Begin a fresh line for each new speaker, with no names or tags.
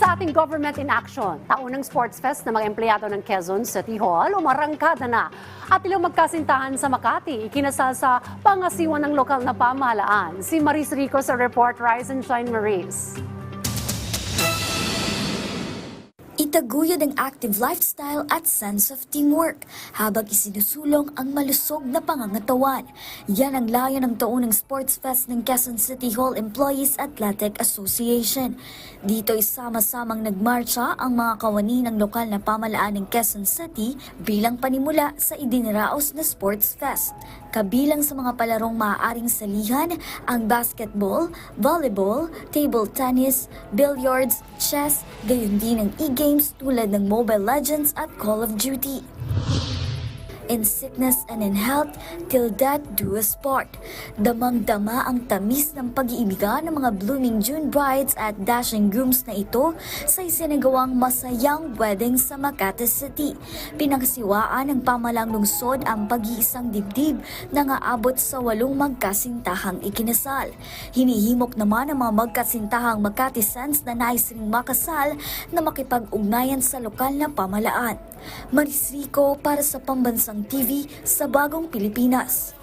Sa ating Government in Action, taunang Sports Fest na mga empleyado ng Quezon City Hall umarangkada na at ilang magkasintahan sa Makati ikinasal sa pangasiwan ng lokal na pamahalaan. Si Maris Rico sa report Rise and Shine Maris.
Itaguyod ang active lifestyle at sense of teamwork habang isinusulong ang malusog na pangangatawan. Yan ang layo ng taunang Sports Fest ng Quezon City Hall Employees Athletic Association. Dito ay sama-samang nagmarcha ang mga kawani ng lokal na pamalaan ng Quezon City bilang panimula sa idinaraos na Sports Fest. Kabilang sa mga palarong maaaring salihan ang basketball, volleyball, table tennis, billiards, chess, gayon din ang e-games tulad ng Mobile Legends at Call of Duty. In sickness and in health, till death do us part. Damang-dama ang tamis ng pag-iibigan ng mga blooming June brides at dashing grooms na ito sa isinagawang masayang wedding sa Makati City. Pinangsiwaan ng pamalang lungsod ang pag-iisang dibdib na ngaabot sa walong magkasintahang ikinasal. Hinihimok naman ang mga magkasintahang Makati Sens na nais ring makasal na makipag-ugnayan sa lokal na pamalaan. Maris Rico para sa Pambansang TV sa Bagong Pilipinas.